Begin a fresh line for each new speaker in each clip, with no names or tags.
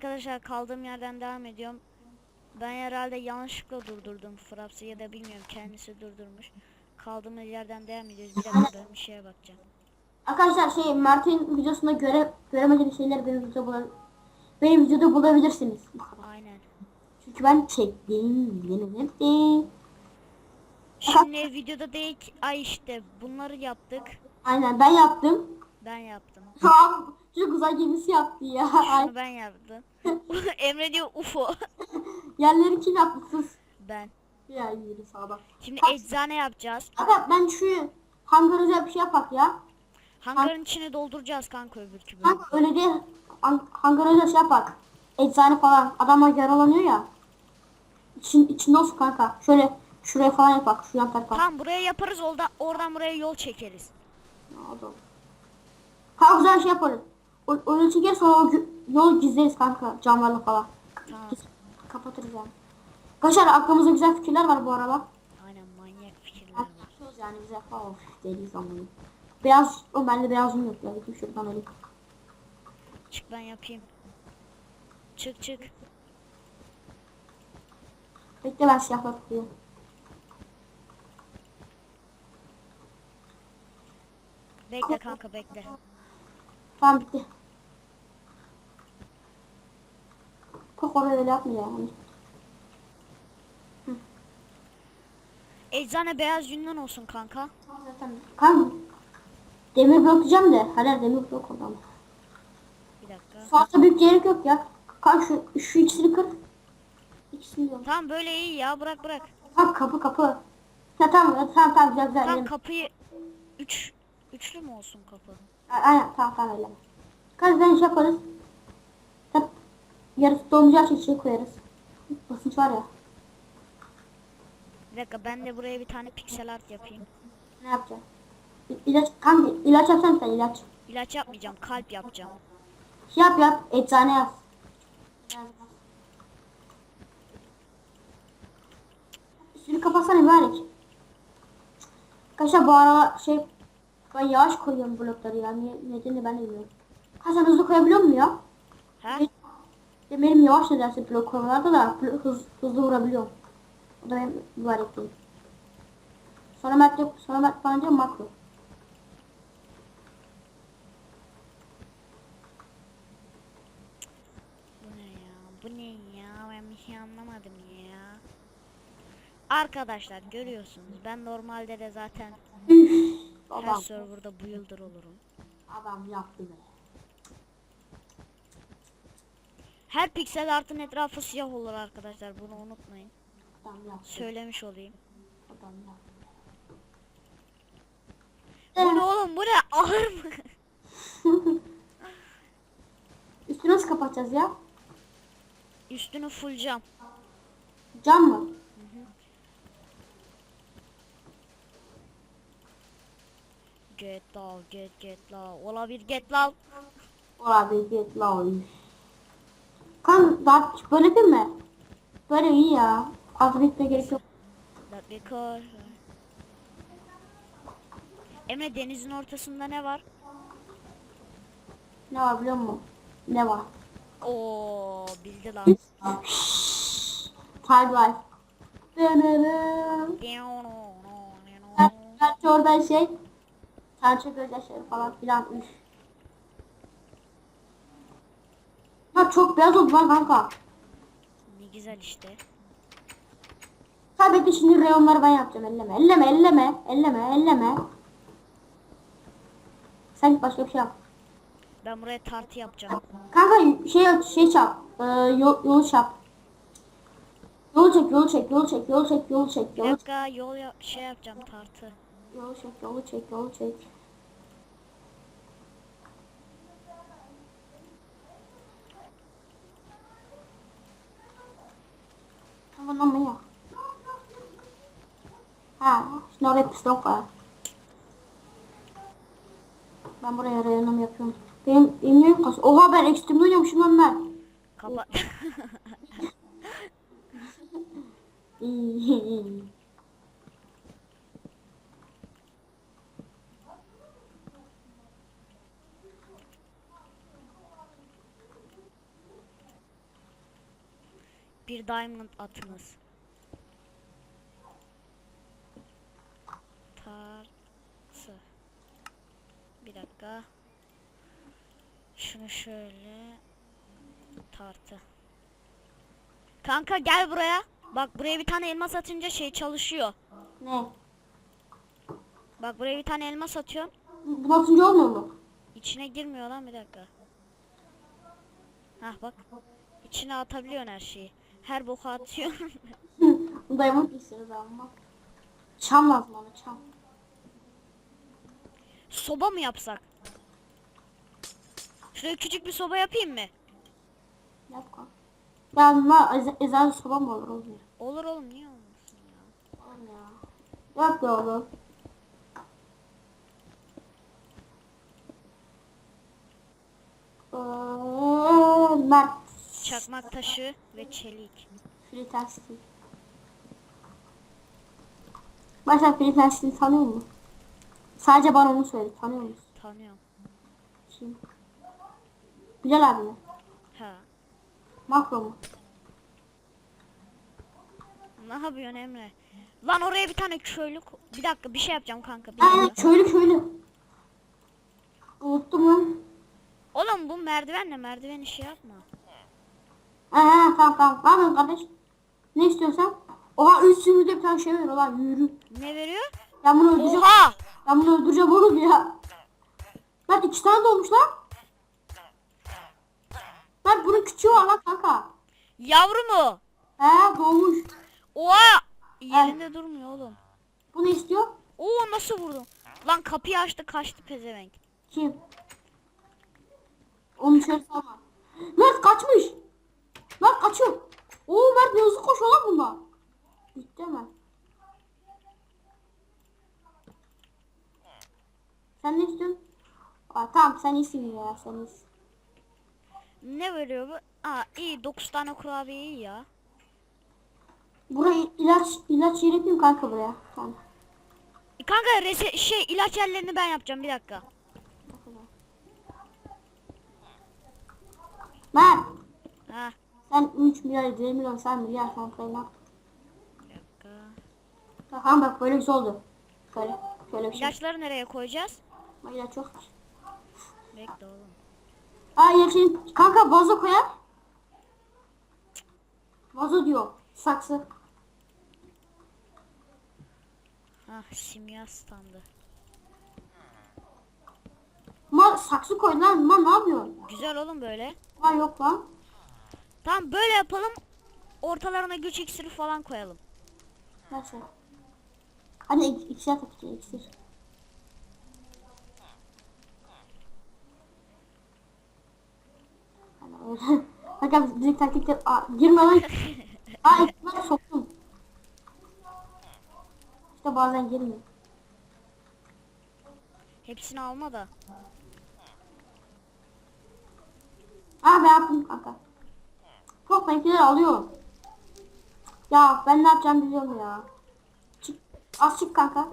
arkadaşlar kaldığım yerden devam ediyorum. Ben herhalde yanlışlıkla durdurdum Fraps'ı ya da bilmiyorum kendisi durdurmuş. Kaldığımız yerden devam ediyoruz. Bir dakika ben bir şeye bakacağım.
Arkadaşlar şey Mert'in videosunda göre göremediğiniz şeyler benim videoda bula benim videoda bulabilirsiniz.
Aynen.
Çünkü ben çektim. Yeni
Şimdi videoda değil ay işte bunları yaptık.
Aynen ben yaptım.
Ben yaptım.
Tamam. Çok uzay gemisi yaptı ya.
Şunu ben yaptım. Emre diyor UFO.
yerleri kim yaptı sus.
ben.
Ya yürü sağda.
Şimdi eczane yapacağız.
Aga ben şu hangar özel bir şey yapak ya.
Hangarın içine dolduracağız kanka öbürkü bölümü.
Kanka öyle değil. Han- hangar özel şey yapak. Eczane falan. Adamlar yaralanıyor ya. İçin, içinde olsun kanka. Şöyle şuraya falan yapak. Şu yan tarafa.
Tamam buraya yaparız orada oradan buraya yol çekeriz.
Oldu. Kanka güzel şey yaparız. O, öyle çeker sonra o yolu gizleriz kanka camlarla falan.
Tamam.
Kapatırız yani. Arkadaşlar aklımızda güzel fikirler var bu arada.
Aynen manyak fikirler var.
Yani bize of deliyiz ama. Beyaz, o bende beyazım yok ya. Gidip şuradan alayım.
Çık ben yapayım. Çık çık.
Bekle ben siyahla tutuyorum.
Bekle kanka bekle.
Tamam bitti. Çok oraya öyle yapmayacağım.
Eczane beyaz yünden olsun kanka.
Kanka demir blok diyeceğim de hala demir blok oradan.
Bir dakika.
Fazla büyük gerek yok ya. Kanka şu, şu ikisini kır. İkisini diyorum.
Tamam böyle iyi ya bırak bırak.
Kanka kapı kapı. Ya tamam tamam tamam güzel güzel.
Tamam
Tamam,
kapıyı üç üçlü mü olsun kapı?
Aynen tamam tamam öyle. Kanka ben şey yaparız. Yarısı için şey koyarız. Basınç var ya.
Bir dakika ben de buraya bir tane piksel art yapayım.
Ne yapacağız? İ- İlaç, kanka ilaç yapsan sen ilaç.
İlaç yapmayacağım kalp yapacağım.
Şey yap yap eczane yaz. Üstünü kapatsana mübarek. Arkadaşlar bu ara şey ben yavaş koyuyorum blokları ya. Niye, nedeni ben de bilmiyorum. Sen hızlı koyabiliyor musun ya?
He?
Ya benim yavaş nedense blok koymalarda da hız, hızlı vurabiliyorum. O da benim mübarek değil. Sonra Mert yok. Sonra Mert diyor makro.
Bu ne ya? Bu ne ya? Ben bir şey anlamadım ya. Arkadaşlar görüyorsunuz ben normalde de zaten her serverda bu yıldır olurum.
adam yaptı be.
Her piksel artın etrafı siyah olur arkadaşlar bunu unutmayın. Söylemiş olayım. Bu ne oğlum bu ne ağır mı?
Üstü nasıl kapatacağız ya?
Üstünü full cam.
Cam mı?
Get low get get low. Ola bir get low.
Olabilir get low. Kan daha böyle yapayım mı? Böyle iyi ya. Az bitme gerek yok.
That because Emre denizin ortasında ne var?
Ne var biliyor musun? Ne var?
Oo bildi lan.
Life. Dınırım. Gerçi oradan şey. Serçe gözyaşları falan filan. Üf. Ha çok beyaz oldu lan kanka.
ne güzel işte.
Tabii ki şimdi reyonları ben yapacağım. Elleme, elleme, elleme, elleme, elleme. Sen git başka bir şey yap.
Ben buraya tartı yapacağım.
Kanka şey yap, şey çap. Ee, yol, yolu çap. Yolu çek, yolu çek, yolu çek, yolu çek, yolu çek,
Bir
yolu çek.
dakika yol ya- şey yapacağım tartı.
Yolu çek, yolu çek, yolu çek. Tamam ama ya. Şimdi oraya piston. Ben buraya reyonum yapıyorum. Benim iniyorum kas. Oha ben ekstremde oynuyormuşum lan ben. İyi.
Bir diamond atınız. Tartı. Bir dakika. Şunu şöyle tartı. Kanka gel buraya. Bak buraya bir tane elmas atınca şey çalışıyor.
Ne?
Bak buraya bir tane elmas atıyorum.
Bu basınca olmuyor mu?
İçine girmiyor lan bir dakika. Hah bak. İçine atabiliyorsun her şeyi. Her boku atıyorsun.
Diamond istiyoruz ama. Çam lazım ona çam.
Soba mı yapsak? Şuraya küçük bir soba yapayım mı?
Yap kanka. Ya bunlar ez ezel soba mı olur oğlum?
Olur oğlum niye olmasın ya?
Oğlum ya. Yap ya oğlum. Mert.
Çakmak taşı ve çelik.
Fritastik. Başak Fritastik'i tanıyor musun? Sadece bana onu söyle. Tanıyor musun?
Tanıyorum.
Kim? Bilal abi mi?
Ha.
Makro mu?
Ne yapıyorsun Emre? Lan oraya bir tane köylü ko- Bir dakika bir şey yapacağım kanka. Bir dakika.
köylü köylü. Unuttum lan.
Oğlum bu merdivenle merdiven işi yapma.
Aa tamam tamam. Ne yapıyorsun kardeş? Ne istiyorsan? Oha üç sürüde bir tane şey ver ulan yürü.
Ne veriyor?
Ben bunu öldüreceğim.
Oha!
Ben bunu öldüreceğim oğlum ya. Lan iki tane doğmuş lan. Lan bunun küçüğü var lan kanka.
Yavru mu?
He doğmuş.
Oha! Yerinde durmuyor oğlum.
Bu ne istiyor?
Oo nasıl vurdum? Lan kapıyı açtı kaçtı pezevenk.
Kim? Onu içeri salma. Mert kaçmış. Mert kaçıyor. Oo Mert ne hızlı koşuyor lan bunlar. Gitti hemen. Sen ne istiyorsun? Aa, tamam sen iyisin ya sen iyisin.
Ne veriyor bu? Aa iyi 9 tane kurabiye iyi ya.
Buraya ilaç ilaç yeri yapayım kanka buraya. Tamam.
E Kanka rese şey ilaç yerlerini ben yapacağım bir dakika.
Mert
Ha.
sen 3 milyar 7 milyon sen milyar sen.
Bir dakika.
Tamam bak böyle güzel oldu. Şöyle şöyle bir şey.
İlaçları nereye koyacağız?
Ama ilaç yok.
Bekle oğlum.
Aa yakın. Kanka vazo koyar. Vazo diyor. Saksı.
Ha simya standı.
Ma saksı koy lan. Ma ne yapıyorsun?
Güzel oğlum böyle.
Ha yok lan.
Tamam böyle yapalım. Ortalarına güç iksiri falan koyalım.
Nasıl? Hadi ik- iksir at iksir. Öyle. Kanka bizim taktikler... Aa, girme lan. Aa iksir soktum. İşte bazen girmiyor.
Hepsini alma da.
Aa ben yaptım kanka. Çok benimkileri alıyor. Ya ben ne yapacağım biliyorum ya. Çık. Az çık kanka.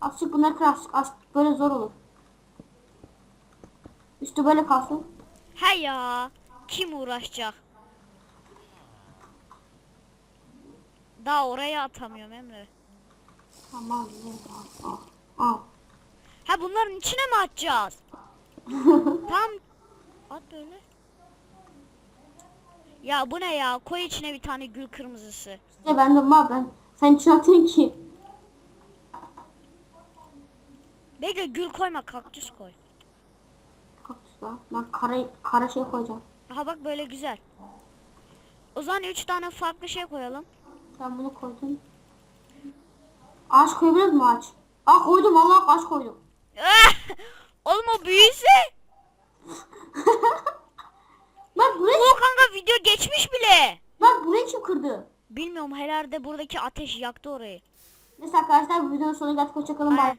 Az çık bunları kır az, az böyle zor olur. Üstü böyle kalsın.
He ya. Kim uğraşacak? Daha oraya atamıyorum Emre.
Tamam. Al. Al. al.
Ha bunların içine mi atacağız? Tam at böyle. Ya bu ne ya? Koy içine bir tane gül kırmızısı.
İşte ben de var ben. Sen için atayım ki.
Bekle gül koyma kaktüs koy.
Lan. Ben kara, kara şey koyacağım.
Aha bak böyle güzel. O zaman üç tane farklı şey koyalım.
Ben bunu koydum. Ağaç koyabilir mi ağaç? Aa koydum vallahi ağaç koydum.
Oğlum o büyüyse.
Bak burayı,
O kanka video geçmiş bile.
bak burayı kim kırdı?
Bilmiyorum herhalde buradaki ateş yaktı orayı.
Neyse arkadaşlar bu videonun sonuna geldik. Hoşçakalın. Bye.
Aynen.